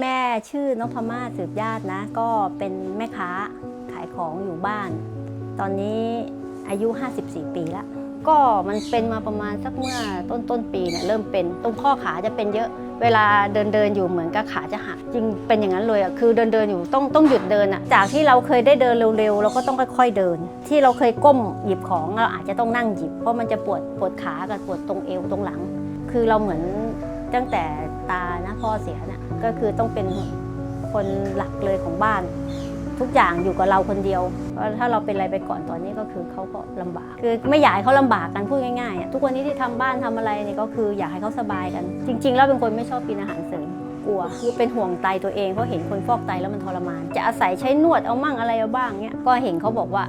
แม่ชื่อนพมาศสืบญาตินะ ก็เป็นแม่ค้าขายของอยู่บ้าน ตอนนี้อายุ 54 ปีแล้ว ก็มันเป็นมาประมาณสักเมื่อต้นต้นปีเนี่ยเริ่มเป็นตรงข้อขาจะเป็นเยอะ เวลาเดินเดินอยู่เหมือนกับขาจะหักจริงเป็นอย่างนั้นเลยอะคือเดินเดินอยู่ต้องต้องหยุดเดินอะจากที่เราเคยได้เดินเร็วๆเราก็ต้องค่อยๆเดิน ที่เราเคยก้มหยิบของเราอาจจะต้องนั่งหยิบ เพราะมันจะปวดปวดขากับปวดตรงเอวตรงหลัง คือเราเหมือน ตั้งแต่ตานะพ่อเสียน่ะก็คือต้องเป็นคนหลักเลยของบ้าน ทุกอย่างอยู่กับเราคนเดียวเพราะถ้าเราเป็นอะไรไปก่อนตอนนี้ก็คือเขาก็ลำบาก คือไม่อยากให้เขาลำบากกันพูดง่ายๆอะทุกวันนี้ที่ทำบ้านทำอะไรเนี่ยก็คืออยากให้เขาสบายกัน จริง ๆ แล้วเป็นคนไม่ชอบกินอาหารเสริมกลัวคือเป็นห่วงไตตัวเองเพราะเห็นคนฟอกไตแล้วมันทรมาน จะอาศัยใช้นวดเอามั่งอะไรเอาบ้างเนี่ยก็เห็นเขาบอกว่า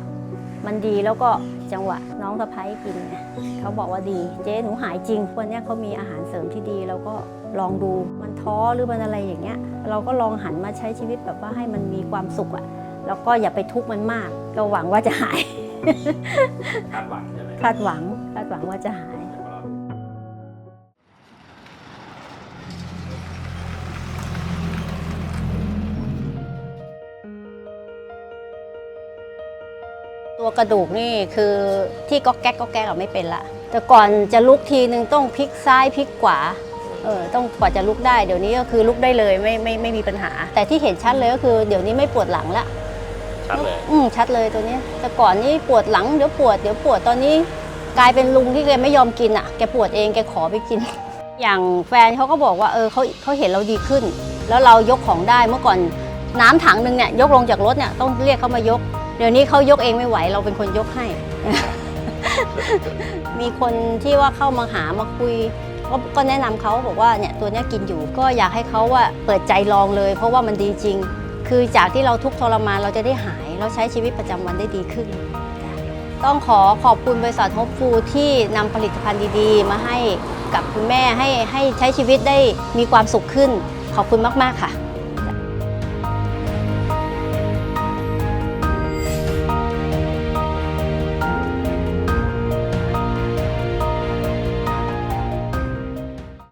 มันดีแล้วก็จังหวะน้องสะพ้ายกินไงเขาบอกว่าดี เจ๊หนูหายจริงวันเนี้ยเขามีอาหารเสริมที่ดีแล้วก็ลองดูมันท้อหรือมันอะไรอย่างเงี้ย เราก็ลองหันมาใช้ชีวิตแบบว่าให้มันมีความสุขอะแล้วก็อย่าไปทุกข์มันมากก็หวังว่าจะหายคาดหวังใช่ไหมคาดหวังคาดหวังว่าจะหาย ตัวกระดูกนี่คือที่ก๊อกแก๊กก๊อกแก๊กอะไม่เป็นละ แต่ก่อนจะลุกทีนึงต้องพลิกซ้ายพลิกขวาเออต้องกว่าจะลุกได้เดี๋ยวนี้ก็คือลุกได้เลยไม่ไม่ไม่มีปัญหา แต่ที่เห็นชัดเลยก็คือเดี๋ยวนี้ไม่ปวดหลังละชัดเลยอืมชัดเลยตัวเนี้ยแต่ก่อนนี่ปวดหลังเดี๋ยวปวดเดี๋ยวปวดตอนนี้กลายเป็นลุงที่แกไม่ยอมกินอะแกปวดเองแกขอไปกิน อย่างแฟนเขาก็บอกว่าเออเขาเขาเห็นเราดีขึ้น แล้วเรายกของได้เมื่อก่อนน้ำถังหนึงเนี่ยยกลงจากรถเนี่ยต้องเรียกเขามายก เดี๋ยวนี้เขายกเองไม่ไหว เราเป็นคนยกให้ มีคนที่ว่าเข้ามาหามาคุยก็ก็แนะนำเขาบอกว่าเนี่ยตัวนี้กินอยู่ก็อยากให้เขาว่าเปิดใจลองเลย เพราะว่ามันดีจริง คือจากที่เราทุกทรมานเราจะได้หาย เราใช้ชีวิตประจำวันได้ดีขึ้น ต้องขอขอบคุณบริษัทฮอปฟูที่นำผลิตภัณฑ์ดีๆ มาให้กับคุณแม่ให้ให้ใช้ชีวิตได้มีความสุขขึ้น ขอบคุณมากๆค่ะ